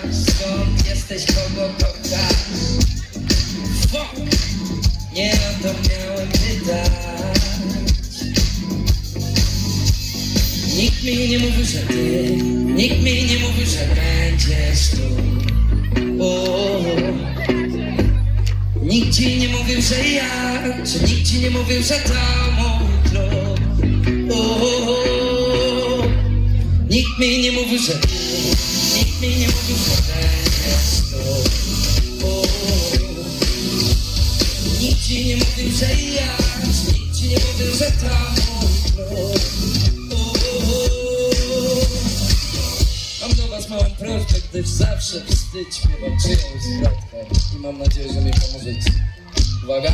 skąd jesteś, kogo kochasz Fuck. Nie o to miałem pytać Nikt mi nie mówił, że ty Nikt mi nie mówił, że będziesz tu. O, Nikt ci nie mówił, że ja Czy nikt ci nie mówił, że to mój klub. O, Nikt mi nie mówił, że Nikt nie mówił, tu o, Nikt ci nie mówił, że ja ci nie Mam do was małą prośbę, zawsze wstyd śpiewam czyjąś I mam nadzieję, że mi pomożecie. Uwaga.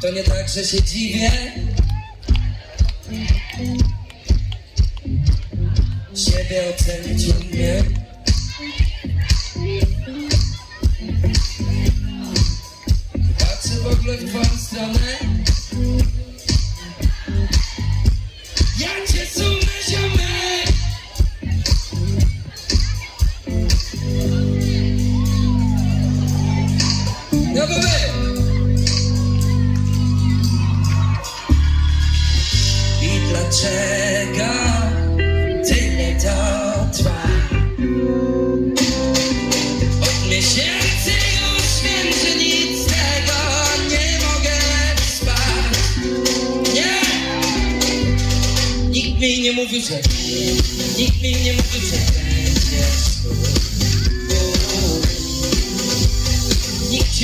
To nie tak, że się dziwię. Siebie ocenić umiem I dlaczego tyle to trwa? Od miesięcy już wiem, że nic z tego nie mogę spać Nie! Nikt mi nie mówił, że Nikt mi nie mówił, że będziesz tu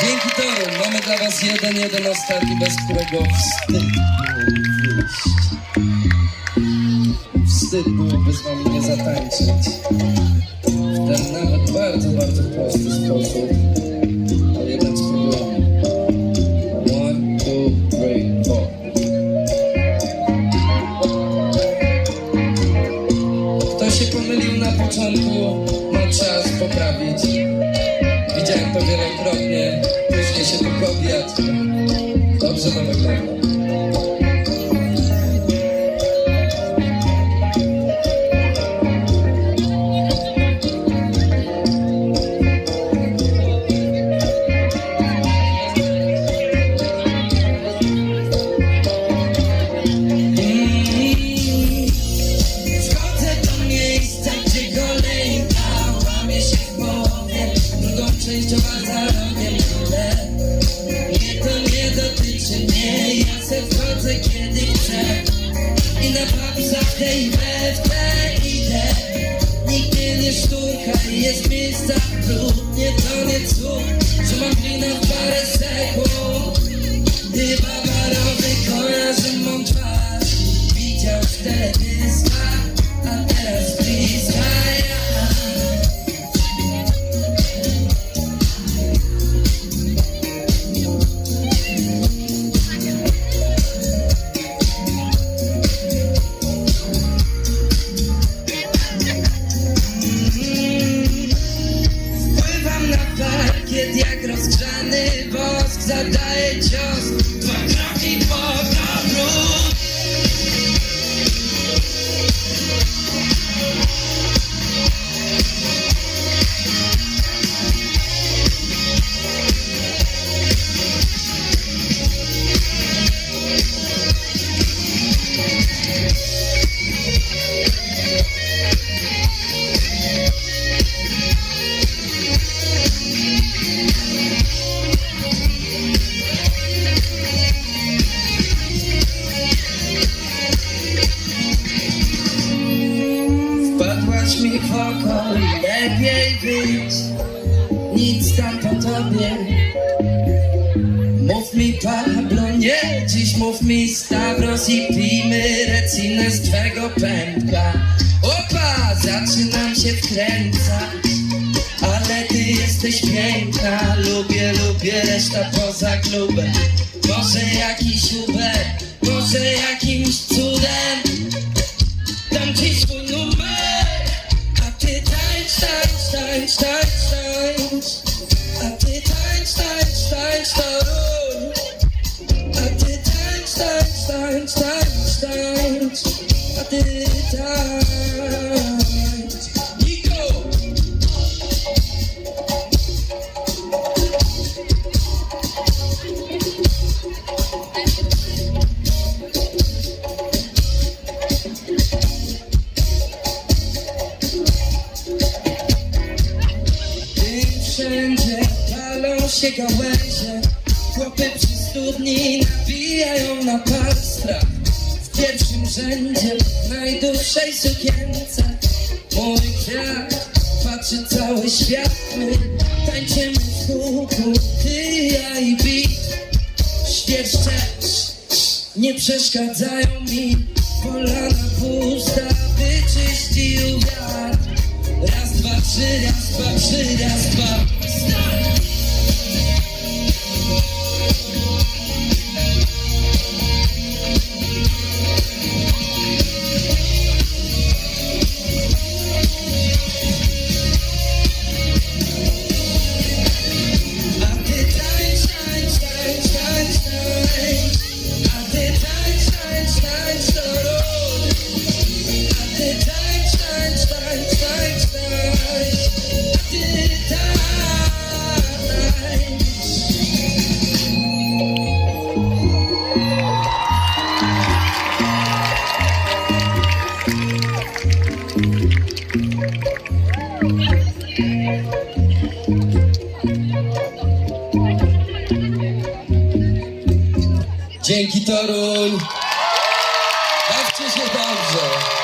Dzięki Toru mamy dla was jeden, jeden ostatni, bez którego wstyd było wyjść. Wstyd byłoby z wami nie zatańczyć. W ten nawet bardzo, bardzo prosty sposób. Drugą częścią, a za rogiem tyle Nie, to nie dotyczy mnie Ja se wchodzę, kiedy chcę I na papsach tej we w idę Nigdy nie szturka i jest miejsca lub Nie to nie cud, że mam klinę w parę sekund Gdy babarowy parkiet jak rozgrzany wosk Zadaję cios, nic tam po tobie. Mów mi Pablo, nie dziś mów mi Stavros i pijmy recinę z twego pępka. Opa, zaczynam się wkręcać, ale ty jesteś piękna. Lubię, lubię, reszta poza klubem. Może jakiś Uber, może jakimś cudem się gałęzie. Chłopy przy studni nabijają na palstrach W pierwszym rzędzie w najdłuższej sukience. Mój kwiat patrzy cały świat. My tańczymy w kółku Ty, ja i beat Świerszcze nie przeszkadzają mi. Polana pusta Dzięki Toruń! Bawcie się dobrze!